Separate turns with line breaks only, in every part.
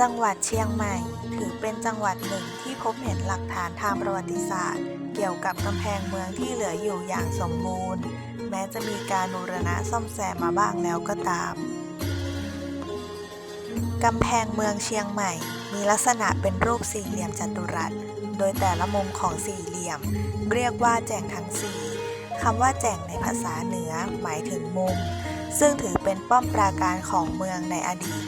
จังหวัดเชียงใหม่ ถือเป็นจังหวัดหนึ่งที่พบเห็นหลักฐานทางประวัติศาสตร์ เกี่ยวกับกำแพงเมืองที่เหลืออยู่อย่างสมบูรณ์ แม้จะมีการบูรณะซ่อมแซมมาบ้างแล้วก็ตามกำแพงเมืองเชียงใหม่ มีลักษณะเป็นรูปสี่เหลี่ยมจัตุรัส โดยแต่ละมุมของสี่เหลี่ยม เรียกว่าแจ่งทั้งสี่คำว่าแจ่งในภาษาเหนือหมายถึงมุม ซึ่งถือเป็นป้อมปราการของเมืองในอดีต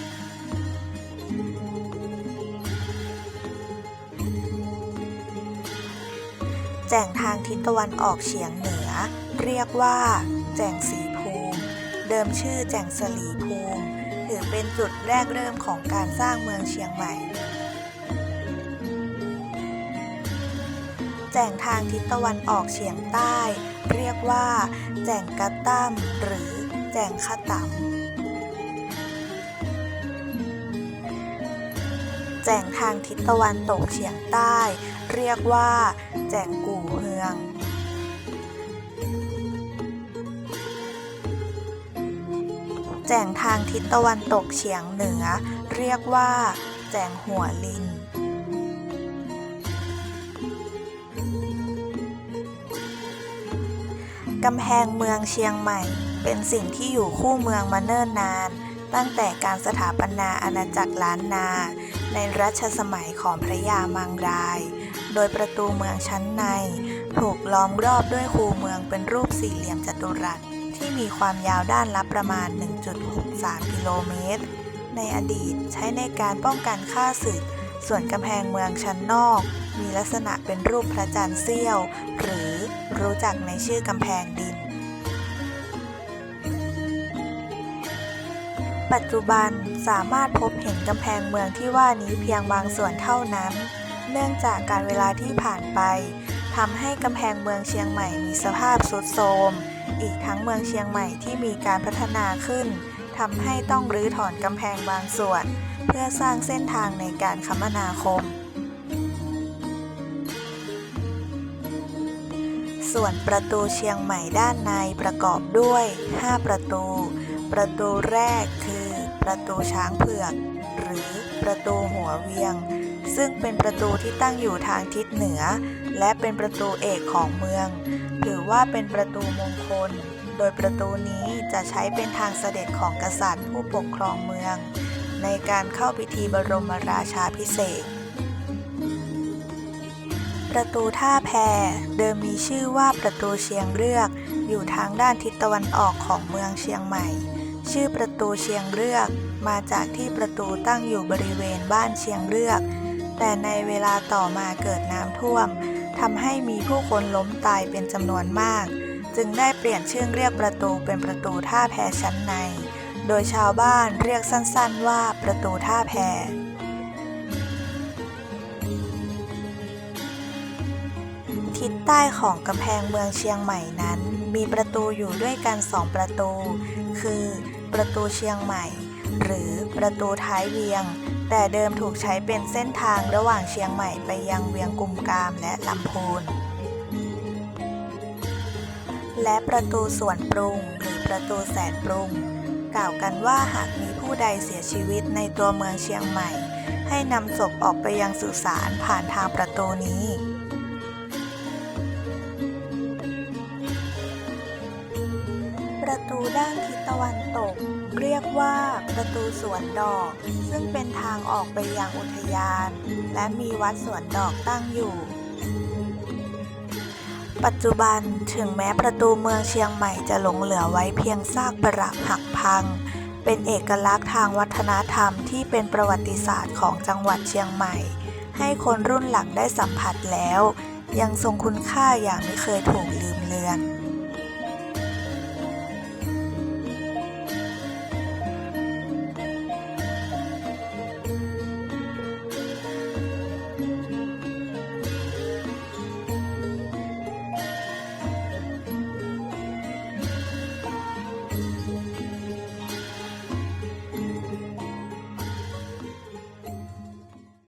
แจ่งทางทิศตะวันออกเฉียงเหนือ เรียกว่า แจ่งสีภูมิ เดิมชื่อแจ่งสลีภูมิ ถือเป็นจุดแรกเริ่มของการสร้างเมืองเชียงใหม่ แจ่งทางทิศตะวันออกเฉียงใต้ เรียกว่า แจ่งกะตั้มหรือแจ่งขะตัมแจ่งทางทิศตะวันตกเฉียงใต้ เรียกว่า แจงกู่เฮืองแจงทางทิศตะวันตกเฉียงเหนือ เรียกว่า แจงหัวลิน กำแพงเมืองเชียงใหม่ เป็นสิ่งที่อยู่คู่เมืองมาเนิ่นนาน ตั้งแต่การสถาปนาอาณาจักรล้านนา ในรัชสมัยของพระยามังราย โดยประตูเมืองชั้นใน ถูกล้อมรอบด้วยคูเมืองเป็นรูปสี่เหลี่ยมจัตุรัส ที่มีความยาวด้านละประมาณ 1.63 กิโลเมตร ในอดีตใช้ในการป้องกันฆ่าศึก ส่วนกำแพงเมืองชั้นนอก มีลักษณะเป็นรูปพระจันทร์เสี้ยว หรือรู้จักในชื่อกำแพงดิน ปัจจุบันสามารถพบเห็นกำแพงเมืองที่ว่านี้เพียงบางส่วนเท่านั้น เนื่องจากการเวลาที่ผ่านไปทำให้กำแพงเมืองเชียงใหม่มีสภาพทรุดโทรม อีกทั้งเมืองเชียงใหม่ที่มีการพัฒนาขึ้นทำให้ต้องรื้อถอนกำแพงบางส่วน เพื่อสร้างเส้นทางในการคมนาคม ส่วนประตูเชียงใหม่ด้านในประกอบด้วย 5 ประตู ประตูแรกคือประตูช้างเผือก หรือประตูหัวเวียง ซึ่งเป็นประตูที่ตั้งอยู่ทางทิศเหนือ และเป็นประตูเอกของเมือง ถือว่าเป็นประตูมงคล โดยประตูนี้จะใช้เป็นทางเสด็จของกษัตริย์ผู้ปกครองเมือง ในการเข้าพิธีบรมราชาพิเศษประตูท่าแพเดิมมีชื่อว่าประตูเชียงเรือก อยู่ทางด้านทิศตะวันออกของเมืองเชียงใหม่ ชื่อประตูเชียงเรือก มาจากที่ประตูตั้งอยู่บริเวณบ้านเชียงเรือก แต่ในเวลาต่อมาเกิดน้ำท่วมทำให้มีผู้คนล้มตายเป็นจำนวนมาก จึงได้เปลี่ยนชื่อเรียกประตูเป็นประตูท่าแพชั้นใน โดยชาวบ้านเรียกสั้นๆว่าประตูท่าแพ ทิศใต้ของกำแพงเมืองเชียงใหม่นั้น มีประตูอยู่ด้วยกันสองประตู คือประตูเชียงใหม่ หรือประตูท้ายเวียง แต่เดิมถูกใช้เป็นเส้นทางระหว่างเชียงใหม่ไปยังเวียงกุมกามและลำพูนและประตูสวนปรุงหรือประตูแสนปรุง กล่าวกันว่าหากมีผู้ใดเสียชีวิตในตัวเมืองเชียงใหม่ ให้นำศพออกไปยังสุสานผ่านทางประตูนี้ ประตูด้านทิศตะวันตก เรียกว่าประตูสวนดอก ซึ่งเป็นทางออกไปยังอุทยาน และมีวัดสวนดอกตั้งอยู่ ปัจจุบันถึงแม้ประตูเมืองเชียงใหม่จะหลงเหลือไว้เพียงซากปรักหักพัง เป็นเอกลักษณ์ทางวัฒนธรรมที่เป็นประวัติศาสตร์ของจังหวัดเชียงใหม่ ให้คนรุ่นหลังได้สัมผัสแล้ว ยังทรงคุณค่าอย่างไม่เคยถูกลืมเลือน